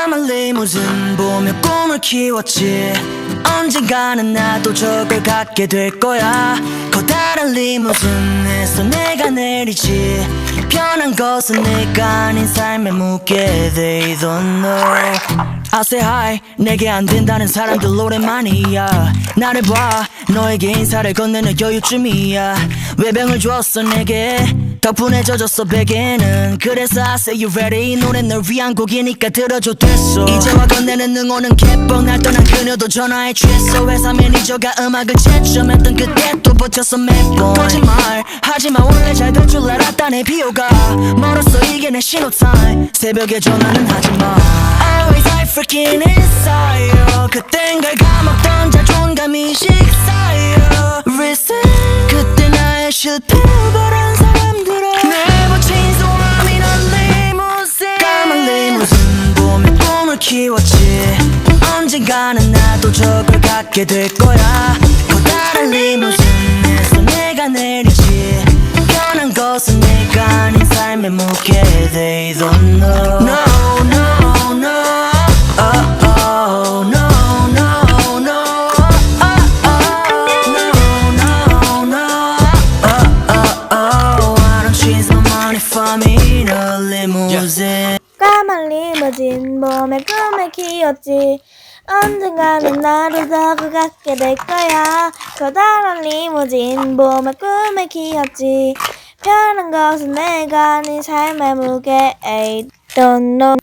까만 리무진 보며 꿈을 키웠지. 언젠가는 나도 저걸 갖게 될 거야. 커다란 리무진에서 내가 내리지. 편한 것은 내가 아닌 무게 They don't know I say hi 내게 안 된다는 사람들 오랜만이야. 나를 봐 너에게 인사를 건네는 여유쯤이야. 외병을 주었어 내게. 덕분에 젖었어 베개는. 그래서 I say you ready. 이 노래 널 위한 곡이니까 들어줘 됐어. 이제와 건네는 응원은 개뻥. 날 떠난 그녀도 전화에 취했어. 회사 매니저가 음악을 채점했던 그때 또 버텼어 매번 거짓말 하지마. 원래 잘 될 줄 알았다 내 비호가. 멀었어 이게 내 신호타임 새벽에 전화는 하지마 Inside you 그땐 걸 까먹던 자존감이 식사요. Reset 그때 나의 바란 사람들아 I'm in a limousine 까만 리무진 보며 꿈을 키웠지. 언젠가는 나도 저걸 갖게 될 거야. 커다란 리무진에서 내가 내리지. 편한 것은 내가 아닌 삶의 무게 They don't know No no limousine 까만 리무진 봄에 꿈을 키웠지. 언젠가는 나도 덕을 갖게 될 거야. 커다란 리무진 봄에 꿈을 키웠지. 편한 것은 내가 아닌 삶의 무게 don't know